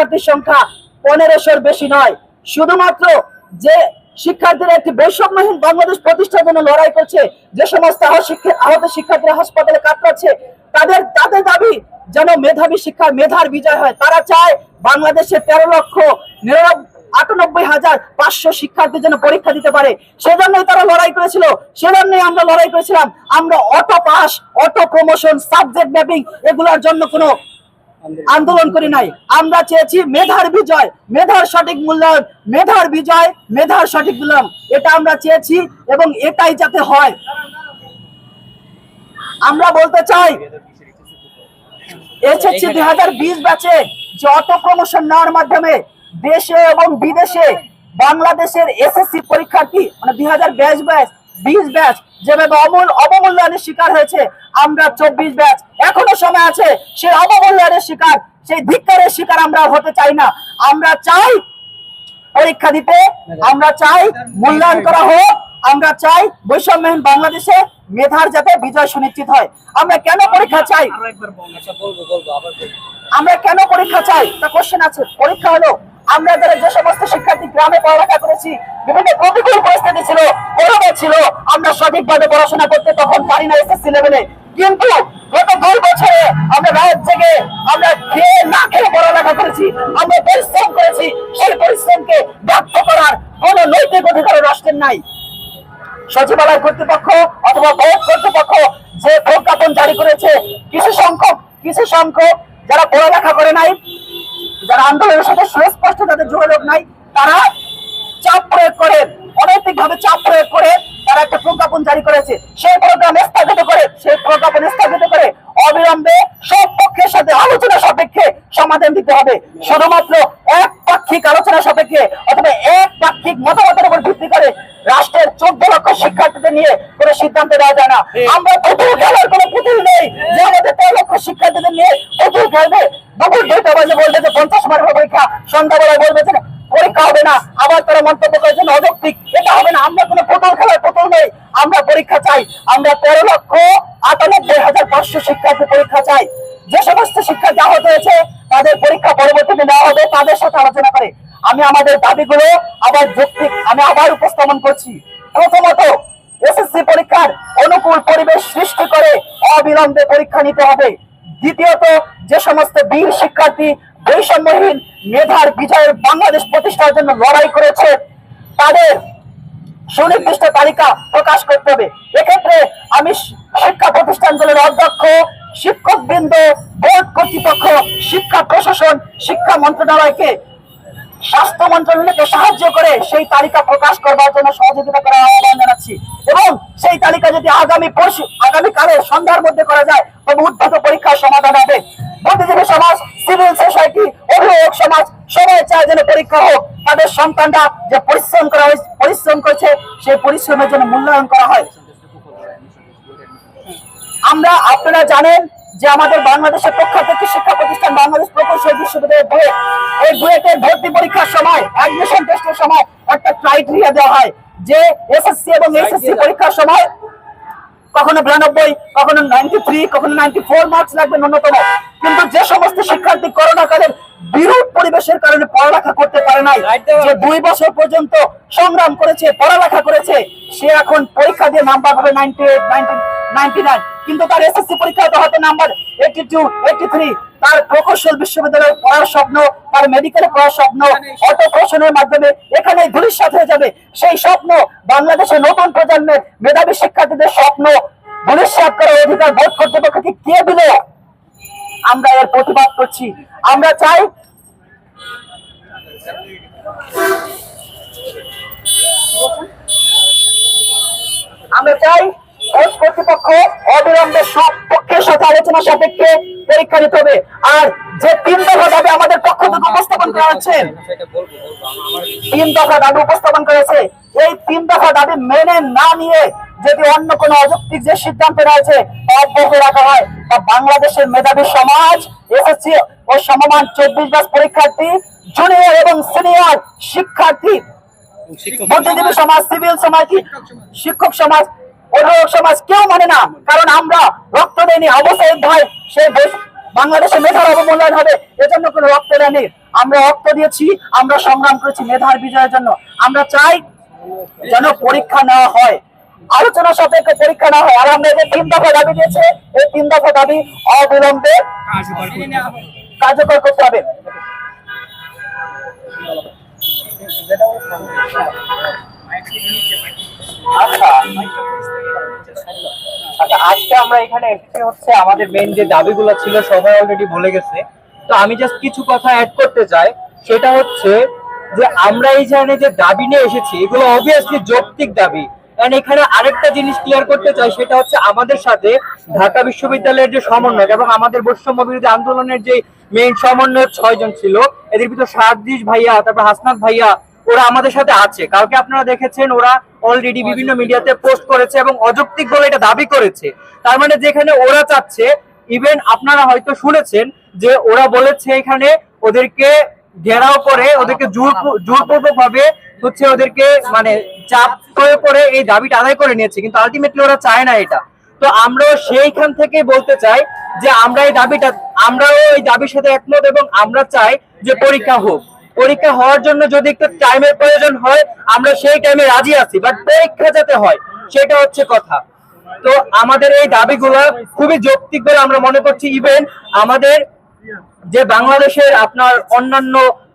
শিক্ষার্থীর সংখ্যা পনেরোশোর বেশি নয়। শুধুমাত্র যে শিক্ষার্থীরা একটি বৈষম্যহীন বাংলাদেশ প্রতিষ্ঠার জন্য লড়াই করছে, যে সমস্ত আহত শিক্ষার্থীরা হাসপাতালে কাতরাচ্ছে তাদের তাদের দাবি যেন মেধাবী শিক্ষার মেধার বিজয় হয়। তারা চায় বাংলাদেশে তেরো লক্ষ আটানব্বই হাজার পাঁচশো শিক্ষার্থী যেন পরীক্ষা দিতে পারে। সেজন্যই তারা লড়াই করেছিল। সেজন্যই আমরা লড়াই করেছিলাম। আমরা auto pass, auto promotion, subject mapping, এগুলোর জন্য কোনো আন্দোলন করি নাই। আমরা চেয়েছি মেধার বিজয়, মেধার সঠিক মূল্যায়ন, মেধার বিজয়, মেধার সঠিক মূল্যায়ন এটা আমরা চেয়েছি এবং এটাই যাতে হয়। আমরা বলতে চাই, এসএসসি দুই হাজার বিশ ব্যাচে যত প্রমোশন নেওয়ার মাধ্যমে দেশে এবং বিদেশে বাংলাদেশের এসএসসি পরীক্ষার্থী মানে দুই হাজার ব্যাচ ব্যাচ বিশ ব্যাচ যেভাবে অমূল অবমূল্যায়নের শিকার হয়েছে আমরা চব্বিশ ব্যাচ এখনও সময় আছে সেই অবমূল্যায়নের শিকার সেই ধিক্কারের শিকার আমরা হতে চাই না। আমরা চাই পরীক্ষা দিতে আমরা চাই মূল্যায়ন করা হোক আমরা চাই বৈষম্যহীন বাংলাদেশে মেধার যাতে বিজয় সুনিশ্চিত হয়। আমরা কেন পরীক্ষা চাই? আমরা কেন পরীক্ষা চাই? তা কোশ্চেন আছে পরীক্ষা হলো আমরা যারা যে সমস্ত শিক্ষার্থী গ্রামে পড়ালেখা করেছি বিভিন্ন প্রতিকূল পরিস্থিতি ছিল ছিল, আমরা সঠিকভাবে পড়াশোনা করতে তখন পারি না এসএসসি লেভেলে কিন্তু গত দুই বছরে আমরা রাত জেগে আমরা খেয়ে না খেয়ে পড়ালেখা করেছি, আমরা পরিশ্রম করেছি, সেই পরিশ্রমকে ব্যক্ত করার কোন নৈতিক অধিকার রাষ্ট্রের নাই। সচিবালয় কর্তৃপক্ষ অথবা বোর্ড কর্তৃপক্ষ যে প্রজ্ঞাপন জারি করেছে, কিছু সংখ্যক কিছু সংখ্যক যারা পড়ালেখা করে নাই, যারা আন্দোলনের সাথে সুস্পষ্ট তাদের যোগাযোগ নাই, তারা চাপ প্রয়োগ করে অনৈতিক ভাবে চাপ প্রয়োগ করে তারা একটা প্রজ্ঞাপন জারি করেছে সেই প্রোগ্রাম স্থগিত করে সেই প্রজ্ঞাপন স্থগিত করে অবিলম্বে সব পক্ষের সাথে আলোচনা সাপেক্ষে সমাধান দিতে হবে। শুধুমাত্র এক পাক্ষিক আলোচনা সাপেক্ষে অথবা এক পাক্ষিক মতামতের উপর ভিত্তি করে রাষ্ট্রের চোদ্দ লক্ষ শিক্ষার্থীদের নিয়ে কোনো সিদ্ধান্ত দেওয়া যায় না। আমরা পুতুল খেলার কোনো পুতুল নেই যে আমাদের তেরো লক্ষ শিক্ষার্থীদের নিয়ে পুতুল খেলবে। দুপুর দুইটা বাজে বলবে যে পঞ্চাশ মার্কের পরীক্ষা সন্ধ্যাবেলায় বলবে যে পরীক্ষা হবে না। আবার তারা মন্তব্য করেছেন, অযৌক্তিক, এটা হবে না। আমরা কোনো পুতুল খেলার পুতুল নেই। আমরা পরীক্ষা চাই। আমরা তেরো লক্ষ আটানব্বই হাজার পাঁচশো শিক্ষার্থী পরীক্ষা চাই। যে সমস্ত শিক্ষার্থী আহত হয়েছে, তাদের পরীক্ষা পরবর্তীতে নেওয়া হবে, তাদের সাথে আলোচনা করে। আমি আমাদের দাবিগুলো আবার যৌক্তিক, আমি আবার উপস্থাপন করছি। প্রথমত, এসএসসি পরীক্ষার অনুকূল পরিবেশ সৃষ্টি করে অবিলম্বে পরীক্ষা নিতে হবে। দ্বিতীয়ত, যে সমস্ত বীর শিক্ষার্থী বৈষম্যহীন মেধার বিজয়ের বাংলাদেশ প্রতিষ্ঠার জন্য লড়াই করেছে, তাদের সুনির্দিষ্ট তালিকা প্রকাশ করতে হবে। এক্ষেত্রে আমি শিক্ষা প্রতিষ্ঠানগুলোর অধ্যক্ষ শিক্ষক বৃন্দ বোর্ড কর্তৃপক্ষ, শিক্ষা প্রশাসন, শিক্ষা মন্ত্রণালয়কে, স্বাস্থ্য মন্ত্রণালয়কে সাহায্য করে সেই তালিকা প্রকাশ করবার জন্য সহযোগিতা করার আহ্বান জানাচ্ছি। এবং সেই তালিকা যদি আগামী পরশু আগামীকালে সন্ধ্যার মধ্যে করা যায়, তবে উদ্ভূত পরীক্ষার সমাধান হবে। অভিভাবক সমাজ সবাই চায় যেন পরীক্ষা হোক। তাদের সন্তানরা যে পরিশ্রম করা হয়েছে পরিশ্রম করছে সেই পরিশ্রমের জন্য মূল্যায়ন করা হয়। আমরা আপনারা জানেন যে আমাদের বাংলাদেশের প্রখ্যাত শিক্ষা প্রতিষ্ঠান বাংলাদেশ প্রকৌশল বিশ্ববিদ্যালয় বুয়েট এই বুয়েটের ভর্তি পরীক্ষার সময় অ্যাডমিশন টেস্টের সময় একটা ক্রাইটেরিয়া দেওয়া হয় যে এসএসসি এবং এসএসসি পরীক্ষার সময় কখনো বিরানব্বই কখনো নাইনটি থ্রি কখনো নাইনটি ফোর মার্কস লাগবে ন্যূনতম। কিন্তু যে সমস্ত শিক্ষার্থী করোনা কালের বিরূপ পরিবেশের কারণে পড়ালেখা করতে পারে নাই। যে দুই বছর পর্যন্ত সংগ্রাম করেছে পড়ালেখা করেছে সে এখন পরীক্ষা দিয়ে নাম্বার পাবে নাইনটি এইট নাইনটি নাইন কিন্তু তার এসএসসি পরীক্ষাতে হয়তো number eighty two eighty three তার প্রকৌশল বিশ্ববিদ্যালয়ে পড়ার স্বপ্ন তার মেডিকেলে পড়ার স্বপ্ন অটো প্রশনের মাধ্যমে এখানে ধূলিসাৎ হয়ে যাবে। সেই স্বপ্ন বাংলাদেশের নতুন প্রজন্মের মেধাবী শিক্ষার্থীদের স্বপ্ন ধূলিসাৎ করার অধিকার বোধ কর্তৃপক্ষকে কে দিল আমরা এর প্রতিবাদ করছি। আমরা চাই আমরা চাই বোর্ড কর্তৃপক্ষ অবিলম্বে সব পক্ষের সাথে আলোচনা সাপেক্ষে পরীক্ষা নিতে হবে। আর যে তিন দফা দাবি আমাদের পক্ষ থেকে উপস্থাপন করা হচ্ছে, তিন দফা দাবি উপস্থাপন করেছে এই তিন দফা দাবি মেনে না নিয়ে যদি অন্য কোনো অযৌক্তিক যে সিদ্ধান্ত রয়েছে, অব্যাহত রাখা হয় বাংলাদেশের মেধাবী সমাজ, এসএসসি ও সমমান চব্বিশ ব্যাস পরীক্ষার্থী জুনিয়র এবং সিনিয়র শিক্ষার্থী বুদ্ধিজীবী সমাজ। সিভিল সমাজ শিক্ষক সমাজ। অভিভাবক সমাজ কেউ মানে না কারণ আমরা রক্ত দেয়নি অবশ্যই ভাই সে দেশ- বাংলাদেশে মেধার অবমূল্যায়ন হবে এজন্য কোনো রক্ত দেয়নি। আমরা রক্ত দিয়েছি আমরা সংগ্রাম করেছি মেধার বিজয়ের জন্য। আমরা চাই যেন পরীক্ষা নেওয়া হয়। আলোচনা সাপেক্ষে পরীক্ষা নেওয়া হয়। আর আমরা যে তিন দফা দাবি দিয়েছে এই তিন দফা দাবি অবিলম্বে কার্যকর করতে হবে। আচ্ছা আজকে আমরা এখানে এসেছি হচ্ছে আমাদের মেন যে দাবিগুলো ছিল, সবাই অলরেডি বলে গেছে। তো আমি জাস্ট কিছু কথা অ্যাড করতে চাই। সেটা হচ্ছে যে আমরা এই যে দাবি নিয়ে এসেছি, এগুলো অবভিয়াসলি যৌক্তিক দাবি। এন্ড এখানে আরেকটা জিনিস ক্লিয়ার করতে চাই, সেটা হচ্ছে আমাদের সাথে ঢাকা বিশ্ববিদ্যালয়ের যে সমন্বয় এবং আমাদের বৈষম্য বিরোধী আন্দোলনের যে মেইন সমন্বয়ক ছয়জন ছিল, এদের ভিতর সাদিশ ভাইয়া, তারপর হাসনাত ভাইয়া, ওরা আমাদের সাথে আছে। কালকে আপনারা দেখেছেন, ওরা অলরেডি বিভিন্ন মিডিয়াতে পোস্ট করেছে এবং অযৌক্তিক বলে এটা দাবি করেছে। তার মানে যেখানে ওরা চাচ্ছে ইভেন আপনারা হয়তো শুনেছেন যে ওরা বলেছে এখানে ওদেরকে ঘেরাও করে ওদেরকে জোর জোরপূর্বক ভাবে হচ্ছে ওদেরকে মানে চাপ প্রয়োগ করে এই দাবিটা আদায় করে নিয়েছে, কিন্তু আলটিমেটলি ওরা চায় না এটা। তো আমরাও সেইখান থেকে বলতে চাই যে আমরা এই দাবিটা, আমরাও এই দাবির সাথে একমত এবং আমরা চাই যে পরীক্ষা হোক। পরীক্ষা হওয়ার জন্য যদি একটু টাইমের প্রয়োজন হয়, আমরা সেই টাইমে রাজি আছি বাট পরীক্ষা যাতে হয়, সেটা হচ্ছে কথা। তো আমাদের এই দাবিগুলো খুবই যৌক্তিক বলে আমরা মনে করছি ইভেন আমাদের যে বাংলাদেশের আপনার অন্যান্য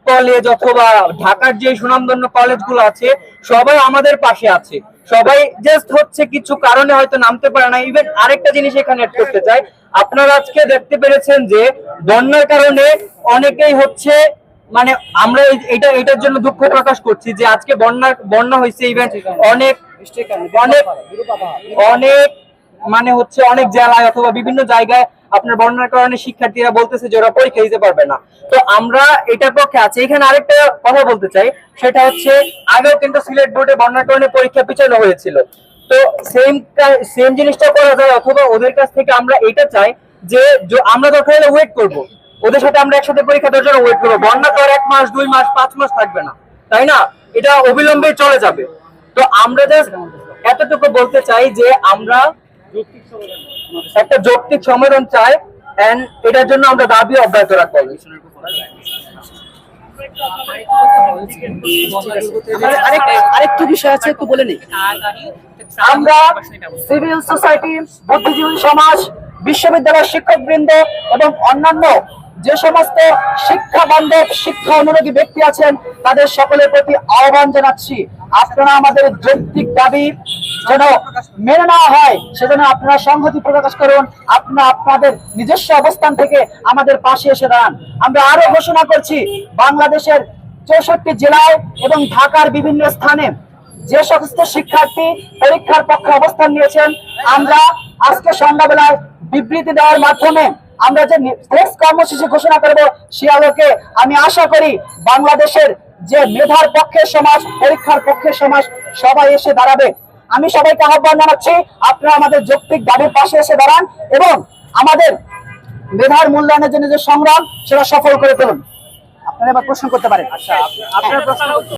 কলেজ অথবা ঢাকার যে সুনামধন্য কলেজগুলো আছে সবাই আমাদের পাশে আছে। সবাই জাস্ট হচ্ছে কিছু কারণে হয়তো নামতে পারে না। ইভেন আরেকটা জিনিস এখানে অ্যাড করতে চাই। আপনারা আজকে দেখতে পেরেছেন যে বন্যার কারণে অনেকেই হচ্ছে মানে আমরা এটা এটার জন্য দুঃখ প্রকাশ করছি যে আজকে বন্যা বন্যা হয়েছে ইভেন অনেক অনেক অনেক মানে হচ্ছে অনেক জেলায় অথবা বিভিন্ন জায়গায় আপনার বন্যার কারণে শিক্ষার্থীরা বলতেছে যে ওরা পরীক্ষা দিতে পারবে না। তো আমরা এটার পক্ষে আছি। এখানে আরেকটা কথা বলতে চাই। সেটা হচ্ছে, আগেও কিন্তু সিলেট বোর্ডে বন্যার কারণে পরীক্ষা পিছানো হয়েছিল। তো সেম সেম জিনিসটা করা যায় অথবা ওদের কাছ থেকে আমরা এটা চাই যে আমরা দরকার হলে ওয়েট করব। ওদের সাথে আমরা একসাথে পরীক্ষা দেওয়ার জন্য ওয়েট করব। বন্যা তো এক মাস, দুই মাস, পাঁচ মাস থাকবে না। তাই না? এটা অবিলম্বে চলে যাবে। তো আমরা জাস্ট এতটুকু বলতে চাই যে আমরা একটা যৌক্তিক সম্মেলন চাই এন্ড এটার জন্য আমরা দাবি অব্যাহত রাখব। আরেকটু বিষয় আছে একটু বলে নেই আমরা সিভিল সোসাইটি বুদ্ধিজীবী সমাজ বিশ্ববিদ্যালয়ের শিক্ষক বৃন্দ এবং অন্যান্য যে সমস্ত শিক্ষা বান্ধব, শিক্ষা অনুরাগী ব্যক্তি আছেন, তাদের সকলের প্রতি আহ্বান জানাচ্ছি। আপনারা আমাদের যৌক্তিক দাবি যেন মেনে নেওয়া হয়, সেজন্য আপনারা সংহতি প্রকাশ করুন। আপনারা আপনাদের নিজস্ব অবস্থান থেকে আমাদের পাশে এসে দাঁড়ান। আমরা আরও ঘোষণা করছি, বাংলাদেশের চৌষট্টি জেলায় এবং ঢাকার বিভিন্ন স্থানে যে সমস্ত শিক্ষার্থী পরীক্ষার পক্ষে অবস্থান নিয়েছেন, আমরা আজকে সন্ধ্যাবেলায় বিবৃতি দেওয়ার মাধ্যমে আমরা যে নেক্সট কর্মসূচি ঘোষণা করব সে আলোকে আমি আশা করি বাংলাদেশের যে মেধার পক্ষের সমাজ, পরীক্ষার পক্ষের সমাজ সবাই এসে দাঁড়াবে। আমি সবাইকে আহ্বান জানাচ্ছি, আপনারা আমাদের যৌক্তিক দাবির পাশে এসে দাঁড়ান এবং আমাদের মেধার মূল্যায়নের জন্য যে সংগ্রাম, সেটা সফল করে তুলুন। আপনারা এবার প্রশ্ন করতে পারেন। আচ্ছা আপনার প্রশ্ন